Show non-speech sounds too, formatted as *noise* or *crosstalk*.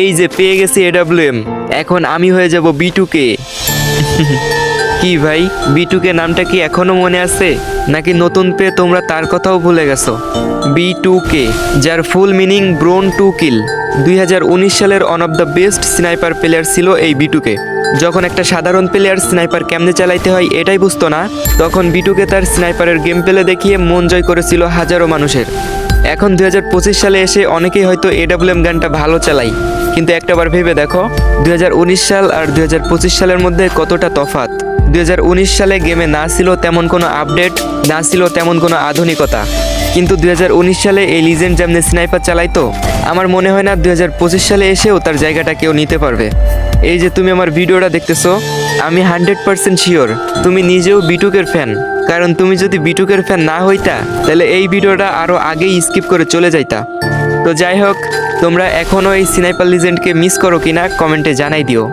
এই যে পেয়ে গেছি এডাব্লিউএম এখন আমি হয়ে যাব বিটুকে *laughs* কি ভাই বিটুকে নামটা কি এখনও মনে আছে? নাকি নতুন পেয়ে তোমরা তার কথাও ভুলে গেছো? বি টু কে যার ফুল মিনিং ব্রোন টু কিল দুই হাজার উনিশ সালের one of the best sniper player ছিল এই বিটুকে যখন একটা সাধারণ প্লেয়ার স্নাইপার কেমনে চালাইতে হয় এটাই বুঝতো না, তখন বিটুকে তার স্নাইপারের গেম প্লে দেখিয়ে মন জয় করেছিল হাজারো মানুষের। এখন দুই হাজার পঁচিশ সালে এসে অনেকেই হয়তো এডাব্লিউএম গানটা ভালো চালাই কিন্তু একটাবার ভেবে দেখো, দুই হাজার উনিশ সাল আর দুই হাজার পঁচিশ সালের মধ্যে কতটা তফাত দু হাজার উনিশ সালে গেমে না ছিল তেমন কোনো আপডেট, না ছিল তেমন কোনো আধুনিকতা। কিন্তু দুই হাজার উনিশ সালে এই লিজেন্ড যেমনি স্নাইপার চালাইতো আমার মনে হয় না দুই হাজার পঁচিশ সালে এসেও তার জায়গাটা কেউ নিতে পারবে। এই যে তুমি আমার ভিডিওটা দেখতেছো আমি হান্ড্রেড পার্সেন্ট শিওর, তুমি নিজেও বিটুকের ফ্যান। কারণ তুমি যদি বিটুকের ফ্যান না হইতা, তাহলে এই ভিডিওটা আরও আগেই স্কিপ করে চলে যাইতা। তো যাই হোক, তোমরা এখনও এই সিনাইপাল লিজেন্ডকে মিস করো কিনা, কমেন্টে জানাই দিও।